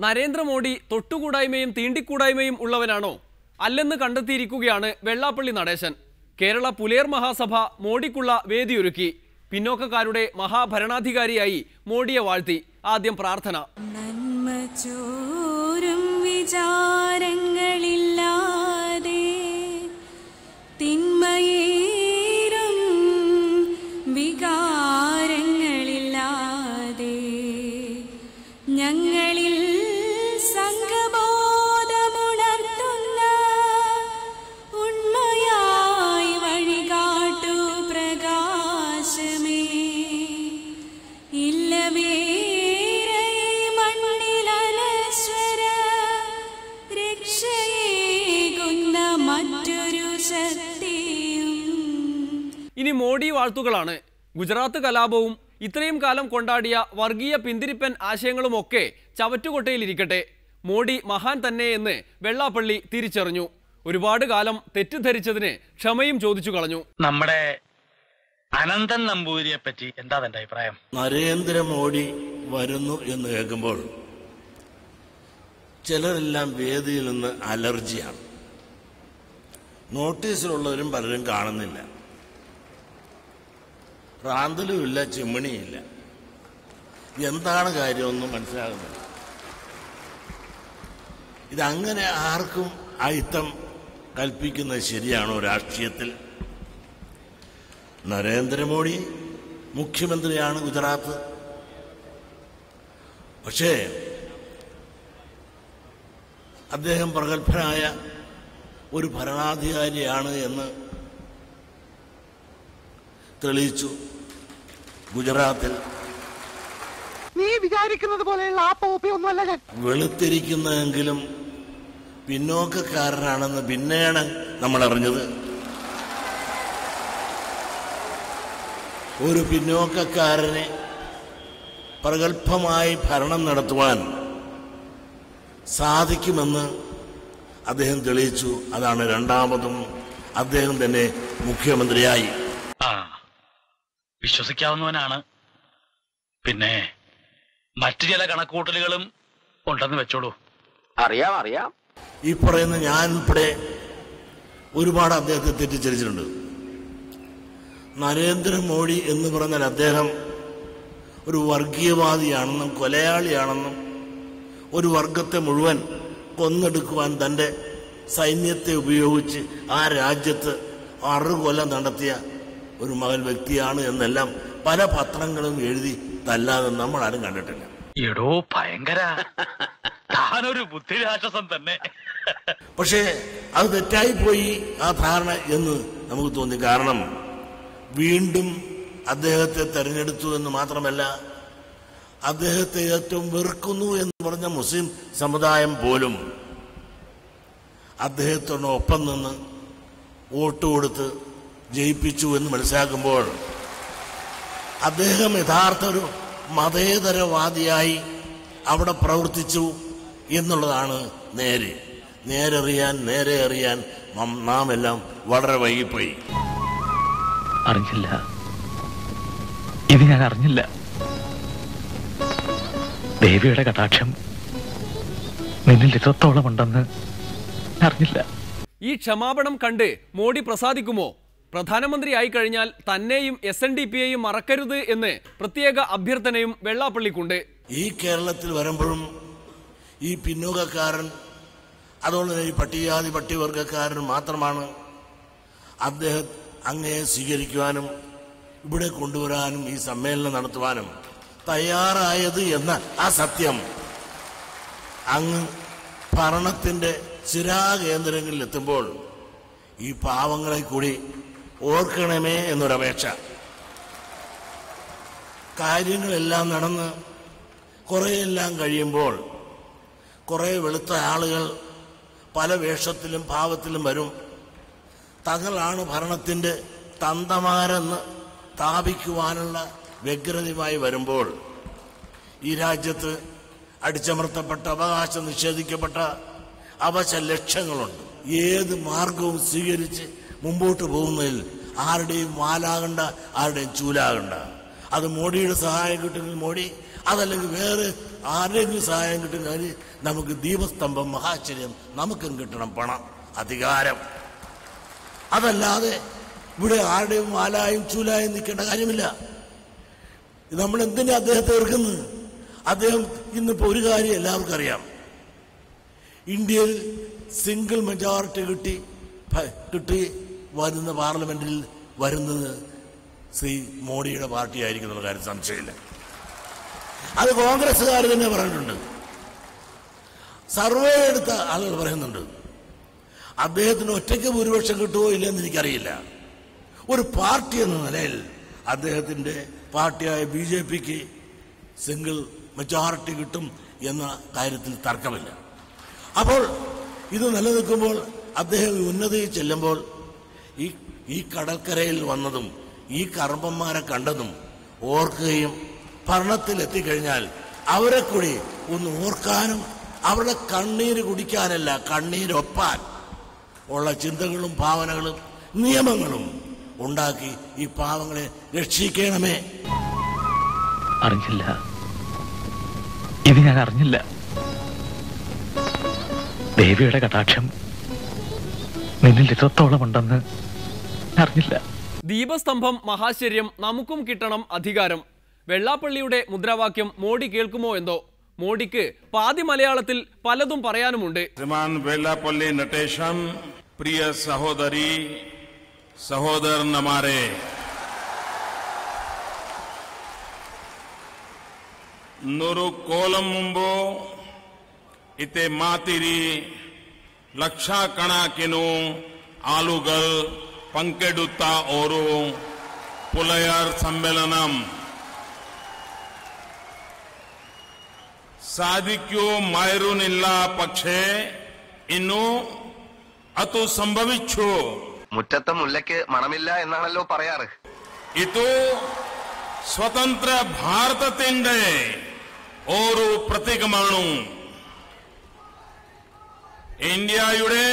നരേന്ദ്രമോദി തൊട്ടുകൂടായ്മയും തീണ്ടിക്കൂടായ്മയും ഉള്ളവനാണോ? അല്ലെന്ന് കണ്ടെത്തിയിരിക്കുകയാണ് വെള്ളാപ്പള്ളി നടേശൻ. കേരള പുലേർ മഹാസഭ മോഡിക്കുള്ള വേദിയൊരുക്കി. പിന്നോക്കക്കാരുടെ മഹാഭരണാധികാരിയായി മോഡിയെ വാഴ്ത്തി. ആദ്യം പ്രാർത്ഥന. വാഴ്ത്തുകളാണ് ഗുജറാത്ത് കലാപവും ഇത്രയും കാലം കൊണ്ടാടിയ വർഗീയ പിന്തിരിപ്പൻ ആശയങ്ങളുമൊക്കെ ചവറ്റുകൊട്ടയിലിരിക്കട്ടെ. മോഡി മഹാൻ തന്നെ എന്ന് വെള്ളാപ്പള്ളി തിരിച്ചറിഞ്ഞു. ഒരുപാട് കാലം തെറ്റിദ്ധരിച്ചതിന് ക്ഷമയും ചോദിച്ചു കളഞ്ഞു. നമ്മുടെ അനന്തൻ നമ്പൂതിരിയെ പറ്റി എന്താ തന്റെ അഭിപ്രായം? നരേന്ദ്രമോദി വരുന്നു എന്ന് കേൾക്കുമ്പോൾ ചിലരെല്ലാം വേദിയിൽ നിന്ന് അലർജിയാണ്. നോട്ടീസിലുള്ളവരും പലരും കാണുന്നില്ല. റാന്തലുമില്ല ഇല്ല എന്താണ് കാര്യമൊന്നും മനസ്സിലാകുന്നില്ല. ഇതങ്ങനെ ആർക്കും അയിത്തം കൽപ്പിക്കുന്നത് ശരിയാണോ രാഷ്ട്രീയത്തിൽ? നരേന്ദ്രമോദി മുഖ്യമന്ത്രിയാണ് ഗുജറാത്ത്. പക്ഷേ അദ്ദേഹം പ്രഗത്ഭനായ ഒരു ഭരണാധികാരിയാണ് എന്ന് തെളിയിച്ചു ഗുജറാത്തിൽ. നീ വിചാരിക്കുന്നത് പോലെയുള്ള ആ പോപ്പി ഒന്നുമല്ല ഞാൻ. വെളുത്തിരിക്കുന്നതെങ്കിലും പിന്നോക്കക്കാരനാണെന്ന് പിന്നെയാണ് നമ്മൾ അറിഞ്ഞത് ഒരു പിന്നോക്കക്കാരനെ പ്രഗത്ഭമായി ഭരണം നടത്തുവാൻ സാധിക്കുമെന്ന് അദ്ദേഹം തെളിയിച്ചു. അതാണ് രണ്ടാമതും അദ്ദേഹം തന്നെ മുഖ്യമന്ത്രിയായി. വിശ്വസിക്കാവുന്നവനാണ്. പിന്നെ മറ്റു ചില കണക്കൂട്ടലുകളും ഉണ്ടെന്ന് വെച്ചോളൂ. അറിയാം അറിയാം. ഈ പറയുന്ന ഞാൻ ഉൾപ്പെടെ ഒരുപാട് അദ്ദേഹത്തെ തെറ്റിദ്ധരിച്ചിട്ടുണ്ട്. നരേന്ദ്രമോദി എന്ന് പറഞ്ഞാൽ അദ്ദേഹം ഒരു വർഗീയവാദിയാണെന്നും കൊലയാളിയാണെന്നും ഒരു വർഗത്തെ മുഴുവൻ കൊന്നെടുക്കുവാൻ തന്റെ സൈന്യത്തെ ഉപയോഗിച്ച് ആ രാജ്യത്ത് അറുകൊല നടത്തിയ ഒരു മകൻ വ്യക്തിയാണ് എന്നെല്ലാം പല പത്രങ്ങളും എഴുതി തല്ലാതെ നമ്മൾ ആരും കണ്ടിട്ടില്ല. എടോ ഭയങ്കര. താനൊരു ബുദ്ധിരാക്ഷസം തന്നെ. പക്ഷേ അത് തെറ്റായി പോയി ആ ധാരണ എന്ന് നമുക്ക് തോന്നി. കാരണം വീണ്ടും അദ്ദേഹത്തെ തെരഞ്ഞെടുത്തു എന്ന് മാത്രമല്ല അദ്ദേഹത്തെ ഏറ്റവും വെറുക്കുന്നു എന്ന് പറഞ്ഞ മുസ്ലിം സമുദായം പോലും അദ്ദേഹത്തോടൊപ്പം നിന്ന് വോട്ട് കൊടുത്ത് ജയിപ്പിച്ചു എന്ന് മനസ്സിലാക്കുമ്പോൾ അദ്ദേഹം യഥാർത്ഥ ഒരു മതേതരവാദിയായി അവിടെ പ്രവർത്തിച്ചു എന്നുള്ളതാണ് നേരെ. നേരറിയാൻ നേരെ അറിയാൻ നം- എല്ലാം വളരെ വൈകിപ്പോയി. അറിഞ്ഞില്ല. ഇത് ഞാൻ അറിഞ്ഞില്ല. ദേവിയുടെ കടാക്ഷം നിന്നിൽ ഇത്രത്തോളം ഉണ്ടെന്ന് അറിഞ്ഞില്ല. ഈ ക്ഷമാപണം കണ്ട് മോഡി പ്രസാദിക്കുമോ? പ്രധാനമന്ത്രിയായി കഴിഞ്ഞാൽ തന്നെയും എസ് എൻ ഡി പിയെയും മറക്കരുത് എന്ന് പ്രത്യേക അഭ്യർത്ഥനയും വെള്ളാപ്പള്ളിക്കുണ്ട്. ഈ കേരളത്തിൽ വരുമ്പോഴും ഈ പിന്നോക്കക്കാരൻ അതുകൊണ്ട് തന്നെ ഈ പട്ടികജാതി പട്ടികവർഗക്കാരൻ മാത്രമാണ് അദ്ദേഹം അങ്ങയെ സ്വീകരിക്കുവാനും ഇവിടെ കൊണ്ടുവരാനും ഈ സമ്മേളനം നടത്തുവാനും തയ്യാറായത് എന്ന ആ സത്യം അങ്ങ് ഭരണത്തിന്റെ ചിരാകേന്ദ്രങ്ങളിൽ എത്തുമ്പോൾ ഈ പാവങ്ങളെ കൂടി ഓർക്കണമേ എന്നൊരപേക്ഷ. കാര്യങ്ങളെല്ലാം നടന്ന് കുറേയെല്ലാം കഴിയുമ്പോൾ കുറേ വെളുത്ത ആളുകൾ പല വേഷത്തിലും ഭാവത്തിലും വരും. തങ്ങളാണ് ഭരണത്തിന്റെ തന്തമാരെന്ന് സ്ഥാപിക്കുവാനുള്ള വ്യഗ്രതയുമായി വരുമ്പോൾ ഈ രാജ്യത്ത് അടിച്ചമർത്തപ്പെട്ട അവകാശം നിഷേധിക്കപ്പെട്ട അവശ ലക്ഷ്യങ്ങളുണ്ട് ഏത് മാർഗവും സ്വീകരിച്ച് മുമ്പോട്ട് പോകുന്നതിൽ ആരുടെയും വാലാകണ്ട ആരുടെയും ചൂലാകണ്ട. അത് മോഡിയുടെ സഹായം കിട്ടുമെങ്കിൽ മോഡി അതല്ലെങ്കിൽ വേറെ ആരെങ്കിലും സഹായം കിട്ടുമെങ്കിൽ നമുക്ക് ദീപസ്തംഭം മഹാശ്ചര്യം നമുക്കും കിട്ടണം പണം അധികാരം. അതല്ലാതെ ഇവിടെ ആരുടെയും വാലായും ചൂലായും നിൽക്കേണ്ട കാര്യമില്ല. നമ്മൾ എന്തിനാ അദ്ദേഹത്തെ ഓർക്കുന്നത് അദ്ദേഹം ഇന്നിപ്പോ ഒരു കാര്യം എല്ലാവർക്കും അറിയാം. ഇന്ത്യയിൽ സിംഗിൾ മെജോറിറ്റി കിട്ടി കിട്ടി വരുന്ന പാർലമെന്റിൽ വരുന്നത് ശ്രീ മോഡിയുടെ പാർട്ടി ആയിരിക്കും എന്നുള്ള കാര്യം സംശയമില്ല. അത് കോൺഗ്രസ്സുകാർ തന്നെ പറഞ്ഞിട്ടുണ്ട്. സർവേ എടുത്ത ആളുകൾ പറയുന്നുണ്ട്. അദ്ദേഹത്തിന് ഒറ്റയ്ക്ക് ഭൂരിപക്ഷം കിട്ടുമോ ഇല്ലെന്ന് എനിക്കറിയില്ല. ഒരു പാർട്ടി എന്ന നിലയിൽ അദ്ദേഹത്തിന്റെ പാർട്ടിയായ ബി ജെ പിക്ക് സിംഗിൾ മെജോറിറ്റി കിട്ടും എന്ന കാര്യത്തിൽ തർക്കമില്ല. അപ്പോൾ ഇത് നിലനിൽക്കുമ്പോൾ അദ്ദേഹം ഉന്നതിയിൽ ചെല്ലുമ്പോൾ ഈ ഈ കടൽക്കരയിൽ വന്നതും ഈ കർമ്മന്മാരെ കണ്ടതും ഓർക്കുകയും ഭരണത്തിൽ എത്തിക്കഴിഞ്ഞാൽ അവരെ കൂടി ഒന്ന് ഓർക്കാനും അവരുടെ കണ്ണീര് കുടിക്കാനല്ല കണ്ണീരൊപ്പാൻ ഉള്ള ചിന്തകളും ഭാവനകളും നിയമങ്ങളും ഉണ്ടാക്കി ഈ പാവങ്ങളെ രക്ഷിക്കണമേ. അറിഞ്ഞില്ല. ഇത് ഞാൻ അറിഞ്ഞില്ല. ദേവിയുടെ കടാക്ഷം നിന്നിൽ ഇത്രത്തോളം ഉണ്ടെന്ന് അറിഞ്ഞില്ല. ദീപസ്തംഭം മഹാശ്ചര്യം നമുക്കും കിട്ടണം അധികാരം. വെള്ളാപ്പള്ളിയുടെ മുദ്രാവാക്യം മോഡി കേൾക്കുമോ എന്തോ? മോഡിക്ക് പാതി മലയാളത്തിൽ പലതും പറയാനുമുണ്ട്. ശ്രീമാൻ വെള്ളാപ്പള്ളി നട്ടേശൻ പ്രിയ സഹോദരി സഹോദരന്മാരെ. നൂറു കോലം മുമ്പോ ഇത്തെ മാതിരി ലക്ഷക്കണക്കിനു ആളുകൾ പങ്കെടുത്ത ഒരു പുലയർ സമ്മേളനം സാധിക്കുമായിരുന്നില്ല പക്ഷേ ഇന്നു അത് സംഭവിച്ചു? മുറ്റത്തെ മുല്ലയ്ക്ക് മണമില്ല എന്നാണല്ലോ പറയാറ്. ഇതു സ്വതന്ത്ര ഭാരതത്തിന്റെ ഒരു പ്രതീകമാണ്. ഇന്ത്യയുടെ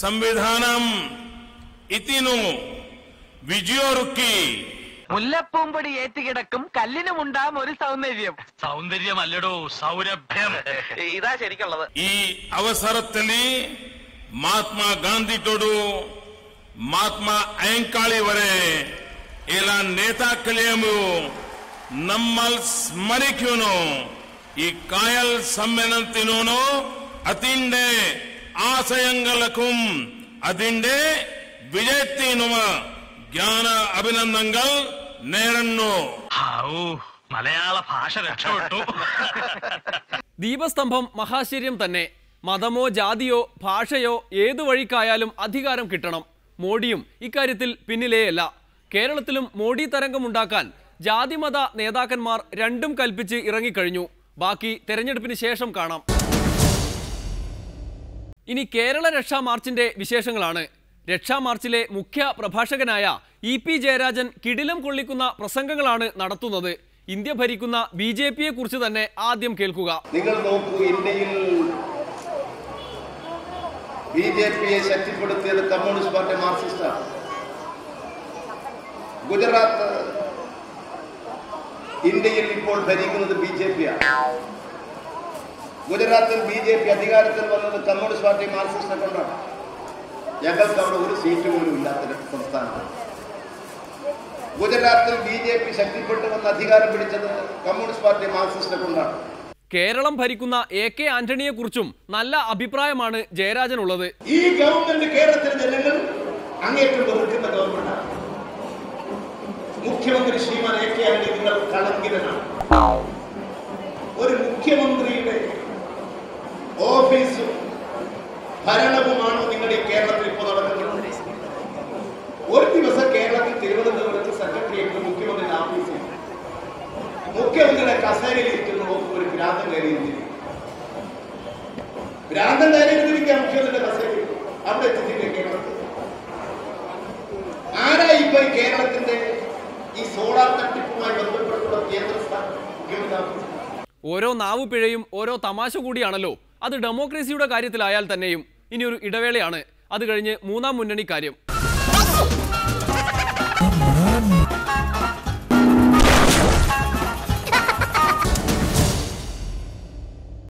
സംവിധാനം ഇതിനു വിജയോറുക്കി. മുല്ലപ്പൂമ്പൊടി കല്ലിനും ഉണ്ടാം ഒരു സൗന്ദര്യം. സൗന്ദര്യമല്ലടോ സൗരഭ്യം. ഇതാ ശരിക്കുള്ളത്. ഈ അവസരത്തിൽ മഹാത്മാ ഗാന്ധി മഹാത്മാ അയങ്കാളി വരെ എല്ലാ നേതാക്കളെയും നമ്മൾ స్మరిక్యును ഈ കായൽ సమ్మెనంతినూను അതിന്റെ ആശയങ്ങൾക്കും അതിന്റെ വിജയത്തിനും ജ്ഞാന അഭിനന്ദങ്ങൾ നേരുന്നു ഹാവൂ മലയാള ഭാഷ രക്ഷപ്പെട്ടു. ദീപസ്തംഭം മഹാശ്ചര്യം തന്നെ. മതമോ ജാതിയോ ഭാഷയോ ഏതു വഴിക്കായാലും അധികാരം കിട്ടണം. മോഡിയും ഇക്കാര്യത്തിൽ പിന്നിലേയല്ല. കേരളത്തിലും മോഡി തരംഗമുണ്ടാക്കാൻ ജാതിമത നേതാക്കന്മാർ രണ്ടും കൽപ്പിച്ച് ഇറങ്ങിക്കഴിഞ്ഞു. ബാക്കി തെരഞ്ഞെടുപ്പിന് ശേഷം കാണാം. ഇനി കേരള രക്ഷാ മാർച്ചിന്റെ വിശേഷങ്ങളാണ്. രക്ഷാ മാർച്ചിലെ മുഖ്യ പ്രഭാഷകനായ ഇ പി ജയരാജൻ കിടിലം കൊള്ളിക്കുന്ന പ്രസംഗങ്ങളാണ് നടത്തുന്നത്. ഇന്ത്യ ഭരിക്കുന്ന ബി ജെ പിയെ കുറിച്ച് തന്നെ ആദ്യം കേൾക്കുക. നിങ്ങൾ നോക്കൂ ഇന്ത്യയിൽ ബി ജെ പിയെ ശക്തിപ്പെടുത്തിയത് കമ്മ്യൂണിസ്റ്റ് പാർട്ടി മാർക്സിസ്റ്റാണ്. ഗുജറാത്ത് ഇന്ത്യയിൽ ഇപ്പോൾ ഭരിക്കുന്നത് ബി ജെ പിയാണ്. ഗുജറാത്തിൽ ബി ജെ പി അധികാരത്തിൽ വന്നത് കമ്മ്യൂണിസ്റ്റ് പാർട്ടി മാർക്സിസ്റ്റിനെ കൊണ്ടാണ്. ഞങ്ങൾക്ക് അവിടെ ഒരു സീറ്റ് പോലും ഇല്ലാത്ത സംസ്ഥാനമാണ്. ഗുജറാത്തിൽ ബി ജെ പി ശക്തിപ്പെട്ടു വന്ന് അധികാരം പിടിച്ചത് കമ്മ്യൂണിസ്റ്റ് പാർട്ടി മാർക്സിസ്റ്റിനെ കൊണ്ടാണ്. കേരളം ഭരിക്കുന്ന എ കെ ആന്റണിയെ കുറിച്ചും നല്ല അഭിപ്രായമാണ് ജയരാജൻ ഉള്ളത് ഈ ഗവൺമെന്റ് കേരളത്തിലെ ജനങ്ങൾ അങ്ങേറ്റം വെറുക്കുന്ന ഗവൺമെന്റാണ്. മുഖ്യമന്ത്രി ശ്രീമാൻ എ കെ ആന്റണി നിങ്ങൾ കളങ്കിതനാണ് ഒരു മുഖ്യമന്ത്രിയുടെ ഓഫീസും ഭരണവുമാണോ നിങ്ങൾ കേരളത്തിൽ ഇപ്പോൾ നടക്കുന്നത് ഒരു ദിവസം കേരളത്തിൽ തിരുവനന്തപുരത്ത് സെക്രട്ടറിയേറ്റ് മുഖ്യമന്ത്രിയുടെ ഓഫീസിൽ മുഖ്യമന്ത്രിയുടെ കസേരയിൽ ഇരിക്കുന്ന ഒരു ഭ്രാന്തൻ കയറിയിരിക്കുന്നു ഭ്രാന്തൻ കയറിയിരിക്കാം മുഖ്യമന്ത്രിയുടെ കസേരയിൽ. അവിടെ എത്തിച്ചില്ലേ കേരളത്തിൽ? ആരാ ഇപ്പൊ ഈ കേരളത്തിന്റെ ഈ സോളാർ തട്ടിപ്പുമായി ബന്ധപ്പെട്ടുള്ള കേന്ദ്ര ഓരോ നാവുപിഴയും ഓരോ തമാശ കൂടിയാണല്ലോ. അത് ഡെമോക്രസിയുടെ കാര്യത്തിലായാൽ തന്നെയും. ഇനി ഒരു ഇടവേളയാണ്. അത് കഴിഞ്ഞ് മൂന്നാം മുന്നണി കാര്യം.